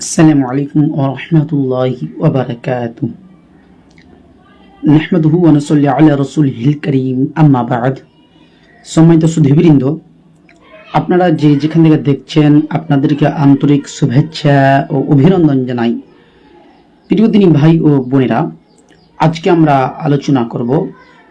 السلام عليكم ورحمة الله وبركاته نحمده ونصلي على رسوله الكريم أما بعد সম্মানিত সুধীবৃন্দ আপনারা যে যেখান থেকে দেখছেন আপনাদেরকে আন্তরিক শুভেচ্ছা ও অভিনন্দন জানাই প্রিয় দিনী ভাই ও বোনেরা আজকে আমরা আলোচনা করব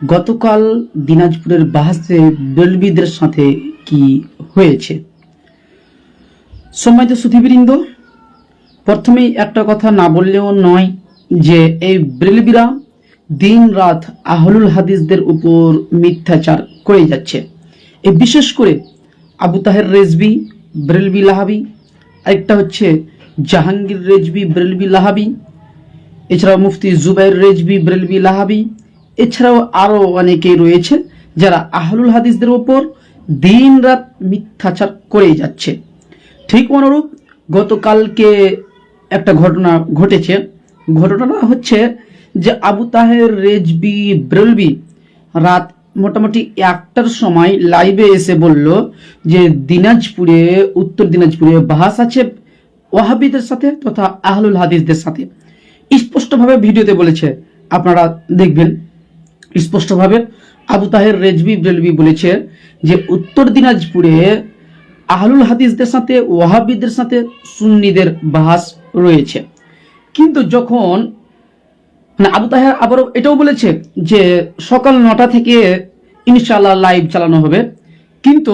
গতকাল দিনাজপুরের বাহাসে বেলবিদের সাথে কি হয়েছে সম্মানিত সুধীবৃন্দ প্রথমেই একটা কথা না বললেও নয় যে এই ব্রেলবিরা দিন রাত আহলুল হাদিসদের উপর মিথ্যাচার করে যাচ্ছে। এই বিশেষ করে আবু তাহের রেজবি ব্রেলবি লাহাবি, আরেকটা হচ্ছে জাহাঙ্গীর রেজবি ব্রেলবি লাহাবি, এছাড়াও মুফতি জুবাইর রেজবি ব্রেলবি লাহাবি, এছাড়াও আরও অনেকেই রয়েছে যারা আহলুল হাদিসদের ওপর দিন রাত মিথ্যাচার করেই যাচ্ছে। ঠিক অনুরূপ গতকালকে একটা ঘটনা ঘটেছে। ঘটনাটা হচ্ছে যে আবু তাহের, রেজবি, ব্রেলবি রাত মোটামুটি একটার সময় লাইভে এসে বলল যে দিনাজপুরে, উত্তর দিনাজপুরে বাহাস আছে ওয়াহাবিদের সাথে তথা আহলুল হাদিসদের সাথে। স্পষ্টভাবে ভিডিওতে বলেছে, আপনারা দেখবেন। স্পষ্টভাবে আবু তাহের, রেজবি, ব্রেলবি বলেছে যে উত্তর দিনাজপুরে আহলুল হাদিসদের সাথে, ওয়াহাবিদের সাথে সুন্নিদের বাহাস রয়েছে। কিন্তু যখন মানে আবু তাহের আবারও এটাও বলেছে যে সকাল নটা থেকে ইনশাল্লাহ লাইভ চালানো হবে। কিন্তু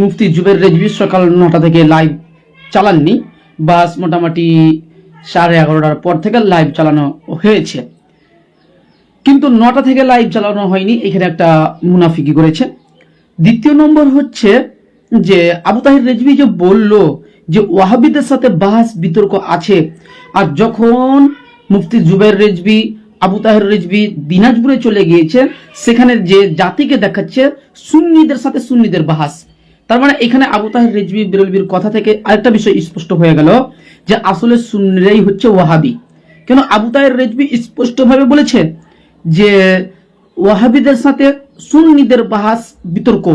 মুফতি জুবের রেজবি সকাল নটা থেকে লাইভ চালাননি। বাস মোটামুটি সাড়ে এগারোটার পর থেকে লাইভ চালানো হয়েছে। কিন্তু নটা থেকে লাইভ চালানো হয়নি, এখানে একটা মুনাফিকি করেছে। দ্বিতীয় নম্বর হচ্ছে যে আবু তাহির রেজবি যে বলল যে ওয়াহাবিদের সাথে বাহাস বিতর্ক আছে, আর যখন মুফতি জুবাইর রেজবি আবু তাহের রেজবি দিনাজপুরে চলে গিয়েছে সেখানে যে জাতিকে দেখাচ্ছে, সুন্নিদের সাথে সুন্নিদের বাহাস। তার মানে এখানে আবু তাহের রেজবি বেরলবির কথা থেকে আরেকটা বিষয় স্পষ্ট হয়ে গেল, যে আসলে সুন্নিরাই হচ্ছে ওয়াহাবি। কেন আবু তাহের রেজবি স্পষ্টভাবে বলেছে যে ওয়াহাবিদের সাথে সুন্নিদের বাহাস বিতর্ক?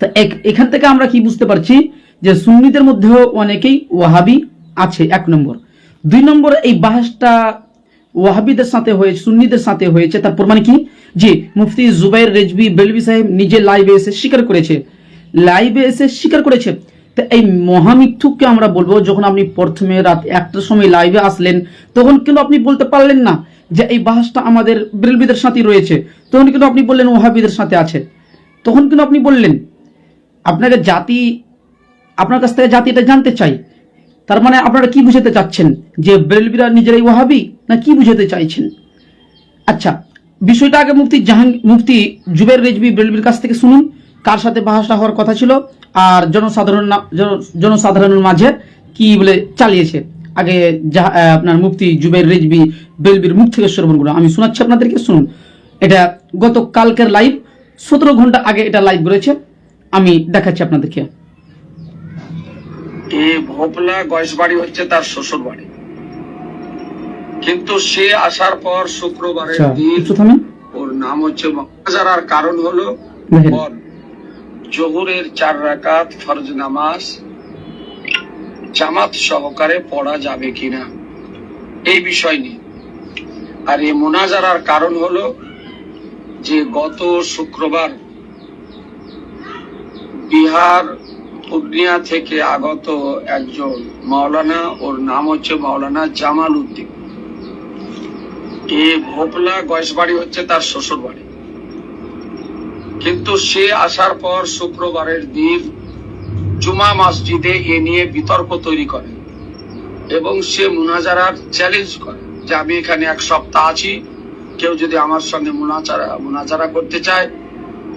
তা এখান থেকে আমরা কি বুঝতে পারছি? যে সুন্নিদের মধ্যেও অনেকেই ওয়াহাবি আছে, এক নম্বর। দুই নম্বর, এই বাহাসটা ওয়াহাবিদের সাথে হয়েছে, সুন্নিদের সাথে হয়েছে, তার প্রমাণ কি? যে মুফতি জুবাইর রেজবি বেলবি সাহেব নিজে লাইভে এসে স্বীকার করেছে। লাইভে এসে স্বীকার করেছে। তো এই মহামিথ্যুককে আমরা বলব, যখন আপনি প্রথমে রাত একটার সময় লাইভে আসলেন, তখন কিন্তু আপনি বলতে পারলেন না যে এই বাহাসটা আমাদের বেলবিদের সাথে রয়েছে। তখন কিন্তু আপনি বললেন ওহাবিদের সাথে আছে। তখন কিন্তু আপনি বললেন, আপনাকে জাতি আপনার কাছ থেকে জাতি এটা জানতে চাই। তার মানে আপনারা কি বুঝাতে চাচ্ছেন? যে বেলবিরা নিজেরাই ওয়াহাবি না কি বুঝাতে চাইছেন? আচ্ছা বিষয়টা আগে মুফতি জাহাং মুফতি জুবের রেজবি বেলবির কাছ থেকে শুনুন। কার সাথে বাহাসটা হওয়ার কথা ছিল? আর জনসাধারণ জনসাধারণের মাঝে কি বলে চালিয়েছে? আগে আপনার মুফতি জুবের রেজবি বেলবির মুখ থেকে শ্রবণ করুন। আমি শোনাচ্ছি আপনাদেরকে, শুনুন। এটা গত কালকের লাইভ সতেরো ঘণ্টা আগে এটা লাইভ রয়েছে আমি দেখাচ্ছি আপনাদেরকে। এ ভোপলা গয়েশবাড়ি হচ্ছে তার শ্বশুর বাড়ি। কিন্তু সে আসার পর শুক্রবারের আচ্ছা দিন ওর নাম হচ্ছে কারণ হলো জোহরের চার রাকাত ফরজ নামাজ জামাত সহকারে পড়া যাবে কিনা এই বিষয় নিয়ে। আর এই মোনাজারার কারণ হলো যে গত শুক্রবার বিহার পূর্ণিয়া থেকে আগত একজন মাওলানা, ওর নাম হচ্ছে মাওলানা জামাল উদ্দিন। এ ভোপলা গয়েশবাড়ি হচ্ছে তার শ্বশুর বাড়ি। কিন্তু সে আসার পর শুক্রবারের দিন জুমা মসজিদে এ নিয়ে বিতর্ক তৈরি করে এবং সে মুনাজারার চ্যালেঞ্জ করে যে আমি এখানে এক সপ্তাহ আছি, কেউ যদি আমার সঙ্গে মুনাজারা মুনাজারা করতে চায়,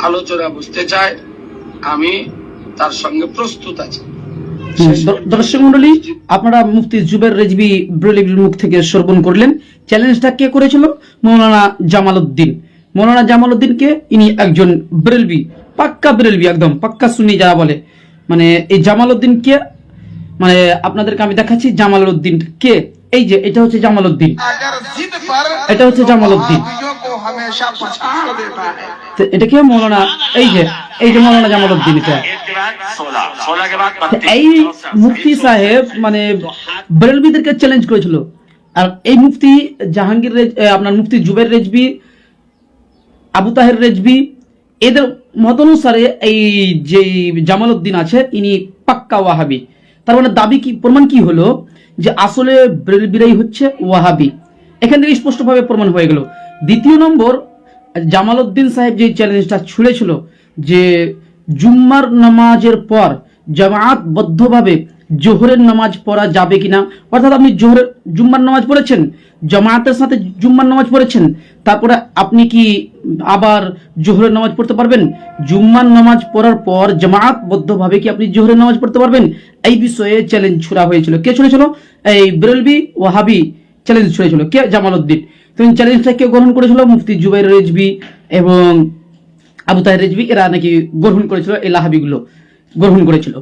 আলোচনা বুঝতে চায়, আমি তার সঙ্গে প্রস্তুত আছি। দর্শক মন্ডলী আপনারা মুফতি জুবের রেজবি ব্রেলিবির মুখ থেকে শ্রবণ করলেন। চ্যালেঞ্জটা কে করেছিল? মৌলানা জামাল উদ্দিন মৌলানা জামাল উদ্দিনকে ইনি একজন ব্রেলবি পাক্কা ব্রেলবি একদম পাক্কা সুন্নি যারা বলে। মানে এই জামাল উদ্দিন কে মানে আপনাদেরকে আমি দেখাচ্ছি জামাল উদ্দিন কে এই যে এটা হচ্ছে জামাল উদ্দিন এটা হচ্ছে জামাল উদ্দিন এটা কে মৌলানা? এই যে এই যে মৌলানা জামাল উদ্দিন এটা। এই মুফতি সাহেব মানে বেরলবিদেরকে চ্যালেঞ্জ করেছিল। আর এই মুফতি জাহাঙ্গীর আপনার মুফতি জুবের রেজবি আবু তাহের রেজবি এদের মত অনুসারে এই যে জামাল উদ্দিন আছে ইনি পাক্কা ওয়াহাবি। তার মানে দাবি কি, প্রমাণ কি হলো? যে আসলে বিরাই হচ্ছে ওয়াহাবি। এখান থেকে স্পষ্টভাবে প্রমাণ হয়ে গেল। দ্বিতীয় নম্বর জামাল উদ্দিন সাহেব যে চ্যালেঞ্জটা ছুঁড়েছিল, যে জুম্মার নামাজের পর জামায়াতবদ্ধভাবে জোহরের নামাজ পড়া যাবে কিনা? অর্থাৎ আপনি জোহরের জুম্মার নামাজ পড়েছেন, জামায়াতের সাথে জুম্মার নামাজ পড়েছেন, তারপরে আপনি কি আবার জোহরের নামাজ পড়তে পারবেন? জুম্মার নামাজ পড়ার পর জামায়াতবদ্ধভাবে কি আপনি জোহরের নামাজ পড়তে পারবেন? এই বিষয়ে চ্যালেঞ্জ ছুড়া হয়েছিল। কে ছুড়েছিল? এই বেরলবি ওয়াহাবি চ্যালেঞ্জ ছুড়েছিল। কে? জামালউদ্দিন। তো এই চ্যালেঞ্জটা কে গ্রহণ করেছিল? মুফতি জুবাইর রেজবি এবং আবু তাহের রেজবি এরা নাকি গ্রহণ করেছিল, এই লাহাবিগুলো গ্রহণ করেছিল।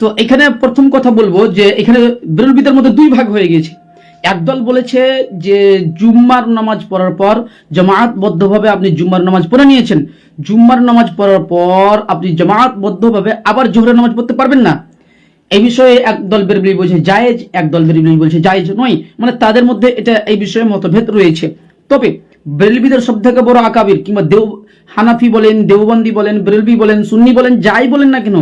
তো এখানে প্রথম কথা বলব যে এখানে বেরলবিদের মধ্যে দুই ভাগ হয়ে গিয়েছে। একদল বলেছে যে জুম্মার নামাজ পড়ার পর জামায়াতবদ্ধভাবে আপনি জুম্মার নামাজ পড়ে নিয়েছেন। জুম্মার নামাজ পড়ার পর আপনি জামায়াতবদ্ধভাবে আবার জোহরের নামাজ পড়তে পারবেন না। এই বিষয়ে একদল বেরবলি বলছে জায়েজ একদল বেরবলি বলছে জায়েজ নয়। মানে তাদের মধ্যে এটা, এই বিষয়ে মতভেদ রয়েছে। তবে বেরলবিদের সব থেকে বড় আকাবির কিংবা দেও হানাফি বলেন, দেওবন্দি বলেন বেরলবি বলেন, সুন্নি বলেন, যাই বলেন না কেন,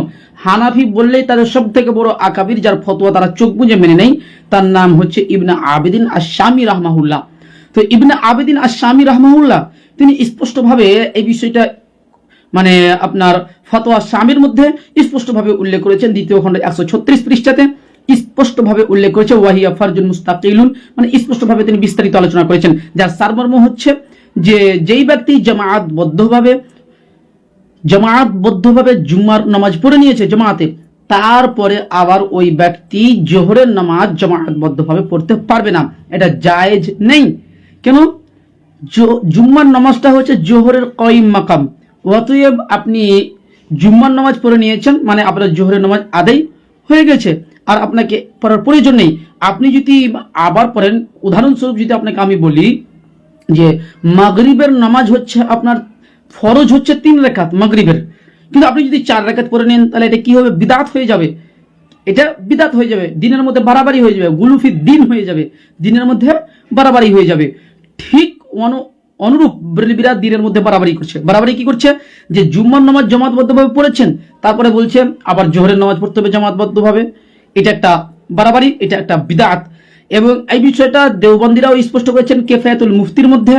হানাফি বললেই তাদের সব থেকে বড় আকাবির যার ফতোয়া তারা চোখ বুঝে মেনে নেই তার নাম হচ্ছে ইবনা আবেদিন আর শামী রাহমাহুল্লাহ। তো ইবনা আবেদিন আর শামী রাহমাহুল্লাহ, তিনি স্পষ্টভাবে এই বিষয়টা মানে আপনার ফতোয়া স্বামীর মধ্যে স্পষ্টভাবে উল্লেখ করেছেন দ্বিতীয় খণ্ড একশো ছত্রিশ পৃষ্ঠাতে। স্পষ্টভাবে উল্লেখ করেছে, ওয়াহিয়া ফারজুল মুস্তাকিলুন। মানে স্পষ্টভাবে তিনি বিস্তারিত আলোচনা করেছেন। যার সারমর্ম হচ্ছে যে, যেই ব্যক্তি জামায়াতবদ্ধভাবে জামায়াতবদ্ধভাবে জুম্মার নামাজ পড়ে নিয়েছে জামায়াতে, তারপরে আবার ওই ব্যক্তি জোহরের নামাজ জামায়াতবদ্ধভাবে পড়তে পারবে না। এটা জায়েজ নেই। কেন? জুম্মার নামাজটা হচ্ছে জোহরের কয়িম মাকাম। অতএব আপনি জুম্মার নামাজ পড়ে নিয়েছেন মানে আপনার জোহরের নামাজ আদায় হয়ে গেছে। আর আপনাকে পড়ার প্রয়োজন নেই। আপনি যদি আবার পড়েন, উদাহরণস্বরূপ যদি আপনাকে আমি বলি যে, মাগরিবের নামাজ হচ্ছে আপনার ফরজ হচ্ছে তিন রেখাত মাগরিবের। কিন্তু আপনি যদি চার রেখাত পড়ে নেন, তাহলে এটা কি হবে? বিদাত হয়ে যাবে। এটা বিদাত হয়ে যাবে। দিনের মধ্যে বাড়াবাড়ি হয়ে যাবে। গুলুফি দিন হয়ে যাবে। দিনের মধ্যে বাড়াবাড়ি হয়ে যাবে। ঠিক অনু- অনুরূপ বেরেলবিরা দিনের মধ্যে বাড়াবাড়ি করছে। বাড়াবাড়ি কি করছে? যে জুম্মার নামাজ জমাতবদ্ধভাবে পড়েছেন, তারপরে বলছে, আবার জোহরের নামাজ পড়তে হবে জমাতবদ্ধভাবে। এটা একটা বাড়াবাড়ি, এটা একটা বিদাত। এবং এই বিষয়টা দেওবন্দিরাও স্পষ্ট করেছেন কেফায়াতুল মুফতির মধ্যে।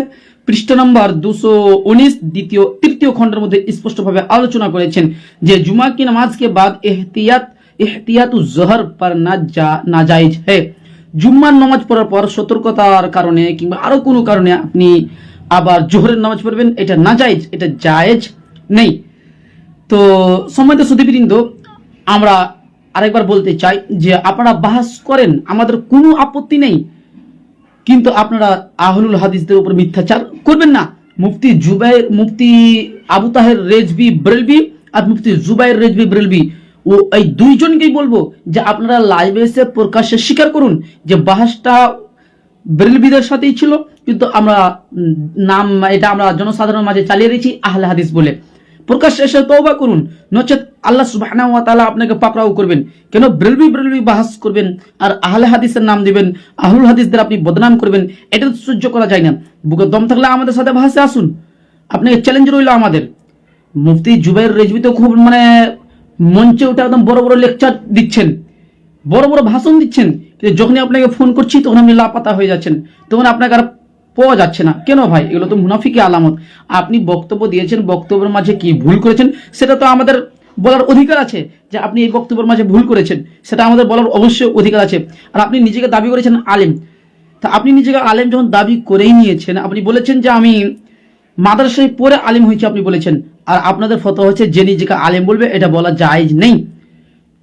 পৃষ্ঠ নম্বর দুশো উনিশ, দ্বিতীয়, তৃতীয় খণ্ডের মধ্যে স্পষ্টভাবে আলোচনা করেছেন যে জুমা কি নামাজকে বাদ এহতিয়াত এহতিয়াত জহর পর না যা নাজাইজ হে। জুম্মার নামাজ পড়ার পর সতর্কতার কারণে কিংবা আরও কোনো কারণে আপনি আবার জোহরের নামাজ পড়বেন, এটা না নাজাইজ এটা জায়েজ নেই। তো সম্মানিত সুদীবৃন্দ আমরা আরেকবার বলতে চাই যে আপনারা বাহাস করেন, আমাদের কোনো আপত্তি নেই। কিন্তু আপনারা আহলুল হাদিসদের উপর মিথ্যাচার করবেন না। মুফতি জুবাইর, মুফতি আবু তাহের রেজবি ব্রেলবি আর মুফতি জুবাইর রেজবি ব্রেলবি ও এই দুইজনকেই বলব যে আপনারা লাইভে এসে প্রকাশ্যে স্বীকার করুন যে বাহাসটা বেরেলবিদের সাথেই ছিল। কিন্তু আমরা নাম, এটা আমরা জনসাধারণের মাঝে চালিয়ে দিয়েছি আহলে হাদিস বলে। প্রকাশ্যে এসে তওবা করুন। নচেত আল্লাহ সুবহানাহু ওয়া তাআলা আপনাকে পাকড়াও করবেন। কেন ব্রেলবি ব্রেলবি বাহাস করবেন আর আহলে হাদিসের নাম দিবেন আহুল হাদিসদের আপনি বদনাম করবেন, এটা তো সহ্য করা যায় না। বুকে দম থাকলে আমাদের সাথে বাহাসে আসুন। আপনাকে চ্যালেঞ্জ রইল আমাদের। মুফতি জুবাইর রেজবি তো খুব মানে মঞ্চে উঠে একদম বড় বড় লেকচার দিচ্ছেন। বড় বড় ভাষণ দিচ্ছেন। যখনই আপনাকে ফোন করছি, তখন আপনি লাপাতা হয়ে যাচ্ছেন। তখন আপনাকে আর পাওয়া যাচ্ছে না। কেন ভাই? এগুলো তো মুনাফিকি আলামত। আপনি বক্তব্য দিয়েছেন, বক্তব্যের মাঝে কি ভুল করেছেন, সেটা তো আমাদের বলার অধিকার আছে যে আপনি এই বক্তব্যের মাঝে ভুল করেছেন, সেটা আমাদের বলার অবশ্যই অধিকার আছে। আর আপনি নিজেকে দাবি করেছেন আলেম। তা আপনি নিজেকে আলেম যখন দাবি করেই নিয়েছেন, আপনি বলেছেন যে আমি মাদ্রাসায় পরে আলেম হয়েছে আপনি বলেছেন। আর আপনাদের ফটো হচ্ছে, যে নিজেকে আলেম বলবে, এটা বলা যায় নেই।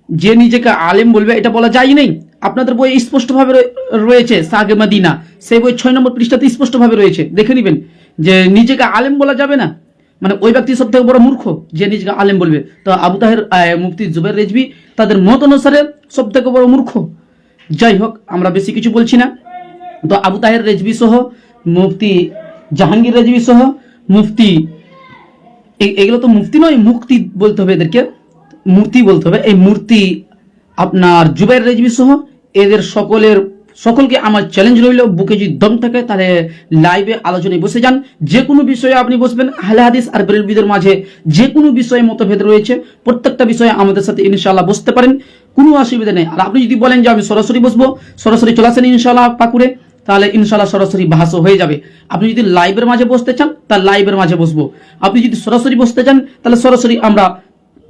যে নিজেকে আলেম বলবে, এটা বলা যায় নেই। আপনাদের বই স্পষ্টভাবে রয়ে- রয়েছে সাগে মাদিনা। সেই বই ছয় নম্বর পৃষ্ঠাতে স্পষ্টভাবে রয়েছে। দেখে নেবেন যে নিজেকে আলেম বলা যাবে না। মানে ওই ব্যক্তি সব থেকে বড় মূর্খ, যে নিজেকে আলেম বলবে। তো আবু তাহের মুফতি জুবের রেজবি তাদের মত অনুসারে সব থেকে বড় মূর্খ। যাই হোক, আমরা বেশি কিছু বলছি না। তো আবু তাহের রেজবি সহ, মুফতি জাহাঙ্গীর রেজবি সহ, মুফতি এগুলো তো মুফতি নয়, মুক্তি বলতে হবে এদেরকে। মূর্তি বলতে হবে। এই মূর্তি আপনার জুবাইর রেজবি সহ এদের সকলের, সকলকে আমার চ্যালেঞ্জ রইল, বুকে যদি দম থাকে তাহলে লাইভে আলোচনায় বসে যান। যে কোনো বিষয়ে আপনি বসবেন, আহলে হাদিস আর বেরেলবিদের মাঝে যে কোনো বিষয়ে মতভেদ রয়েছে, প্রত্যেকটা বিষয়ে আমাদের সাথে ইনশাআল্লাহ বসতে পারেন, কোনো অসুবিধা নেই। আর আপনি যদি বলেন যে আমি সরাসরি বসবো, সরাসরি চলে আসেন ইনশাআল্লাহ পাকুড়ে, তাহলে ইনশাল্লাহ সরাসরি বাহাসও হয়ে যাবে। আপনি যদি লাইভের মাঝে বসতে চান, তাহলে লাইভের মাঝে বসবো। আপনি যদি সরাসরি বসতে চান, তাহলে সরাসরি আমরা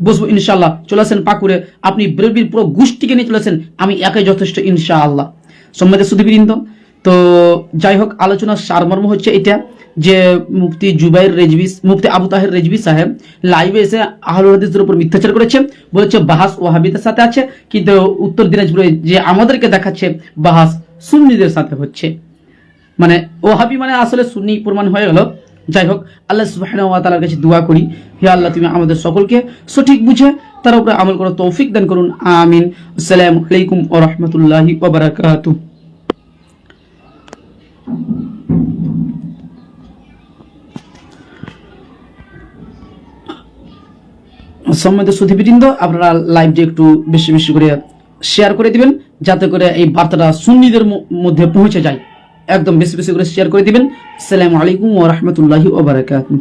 বসবো ইনশাআল্লাহ। চলে আসেন পাকুড়ে। আপনি বেরবির পুরো গোষ্ঠীকে নিয়ে চলে আসেন আমি একাই যথেষ্ট, ইনশাআল্লাহ। সম্মানিত সুদীবৃন্দ তো যাই হোক আলোচনার সারমর্ম হচ্ছে এটা যে মুফতি জুবাইর রেজবি মুফতি আবু তাহের রেজবি সাহেব লাইভে এসে আহলুল হাদিসের উপর মিথ্যাচার করেছে, বলেছে, বাহাস ওয়াহাবিদের সাথে আছে, কিন্তু উত্তর দিনাজপুরে যে আমাদেরকে দেখাচ্ছে, বাহাস সুন্নিদের সাথে হচ্ছে। মানে ওহাবি মানে আসলে সুন্নি প্রমাণ হয়ে গেল। যাই হোক, আল্লাহ তাআলার কাছে দোয়া করি। হে আল্লাহ, তুমি আমাদের সকলকে সঠিক বুঝে, তার উপরে আমল করার তৌফিক দান করুন। আমিন। আসসালামু আলাইকুম ওয়া রাহমাতুল্লাহি ওয়া বারাকাতুহু। সম্মানিত সুধীবৃন্দ, আপনারা লাইভটি একটু বেশি বেশি করে শেয়ার করে দিবেন, যাতে করে এই বার্তাটা সুন্নিদের মধ্যে পৌঁছে যায়। একদম বেশি বেশি করে শেয়ার করে দিবেন। আসসালামু আলাইকুম ওয়া রাহমাতুল্লাহি ওয়া বারাকাতুহু।